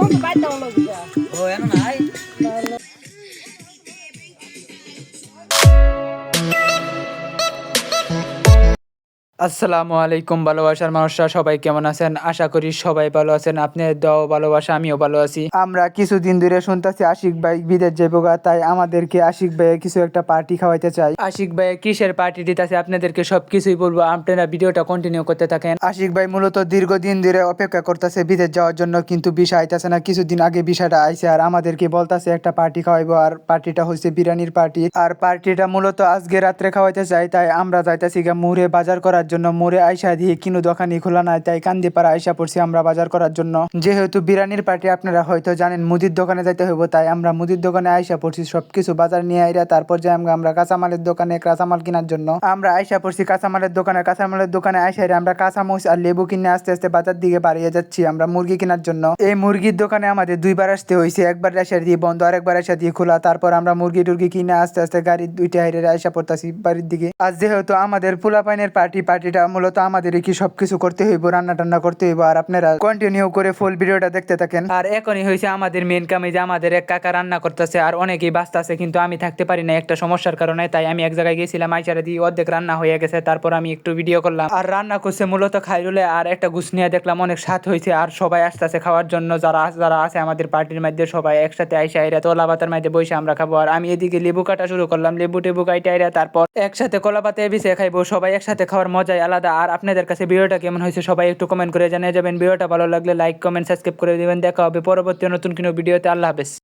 Não vai dar um logo já. Vou. আসসালামু আলাইকুম, ভালোবাসার মানুষরা সবাই কেমন আছেন? আশা করি সবাই ভালো আছেন। আপনাদের দাও ভালোবাসা, আমিও ভালো আছি। আমরা কিছুদিন ধরে শুনতেছি আশিক ভাই বিদেশ যাইব তাই আমাদেরকে আশিক ভাইয়ের কিছু একটা পার্টি খাওয়াইতে চাই। আশিক ভাই কিসের পার্টি দিতেছে? আপনাদেরকে সবকিছুই বলব। আপনারা ভিডিওটা কন্টিনিউ করতে থাকেন। আশিক ভাই মূলত দীর্ঘদিন ধরে অপেক্ষা করতেছে বিদেশ যাওয়ার জন্য, কিন্তু বিষয় আইতাছে না। কিছুদিন আগে বিষয়টা আইছে আর আমাদেরকে বলতাছে একটা পার্টি খাওয়াইবো আর পার্টিটা হচ্ছে বিরিয়ানির পার্টি আর পার্টিটা মূলত আজকে রাত্রে খাওয়াইতে চাই, তাই আমরা যাইতাছি মুড়ে বাজার করার জন্য মুড়ে আইসা দিয়ে কিনু দোকানি খোলা নাই, তাই কান্দিপাড়া আইসা পড়ছি আমরা বাজার করার জন্য। যেহেতু বিরিয়ানির পার্টি আপনারা হয়তো জানেন, মুদির দোকানে যাইতে হইব, তাই আমরা মুদির দোকানে আইসা পড়ছি, সবকিছু বাজার নিয়ে আইরা তারপর যাই আমরা কাঁচামালের দোকানে কাঁচামাল কেনার জন্য। আমরা আইসা পড়ছি কাঁচামালের দোকানে কাঁচামালের দোকানে আইসা আমরা কাঁচামরিচ আর লেবু কিনে আস্তে আস্তে বাজার দিকে বাড়িয়ে যাচ্ছি, আমরা মুরগি কেনার জন্য। এই মুরগির দোকানে আমাদের দুইবার আসতে হয়েছে একবার আইসা দিয়ে বন্ধ আর একবার আইসা দিয়ে খোলা, তারপর আমরা মুরগি টুরগি কিনে আস্তে আস্তে গাড়ি দুইটা হাইরে আইসা পড়তাছি বাড়ির দিকে। আজ যেহেতু আমাদের পোলাপাইনের পার্টি পার্টিটা মূলত আমাদের কি সবকিছু করতে হইব, রান্না টান্না করতে হইব। আর আপনারা কন্টিনিউ করে ফুল ভিডিওটা দেখতে থাকেন। আর এখনই হয়েছে আমাদের মেন কামে যে আমাদের এক কাকা রান্না করতেছে আর অনেকেই বাঁচতেছে কিন্তু আমি থাকতে পারি না একটা সমস্যার কারণে, তাই আমি এক জায়গায় গেছিলাম, আইসারে দিয়ে অর্ধেক রান্না হয়ে গেছে, তারপর আমি একটু ভিডিও করলাম। আর রান্না করছে মূলত খাইরুলে, আর একটা গুছনিয়া দেখলাম অনেক স্বাদ হয়েছে আর সবাই আসতেছে খাওয়ার জন্য, যারা যারা আছে আমাদের পার্টির মধ্যে, সবাই একসাথে আইসা এরা তোলা পাতার মধ্যে বসে আমরা খাব। আর আমি এদিকে লেবু কাটা শুরু করলাম, লেবু টেবু কাইটা এরা, তারপর একসাথে কলা পাতে বিছে খাইবো, সবাই একসাথে খাওয়ার মজাই আলাদা। আর আপনাদের কাছে ভিডিওটা কেমন হয়েছে সবাই একটু কমেন্ট করে জানিয়ে যাবেন। ভিডিওটা ভালো লাগলে লাইক কমেন্ট সাবস্ক্রাইব করে দেবেন। দেখা হবে পরবর্তী নতুন কোনো ভিডিওতে। আল্লাহ হাফেজ।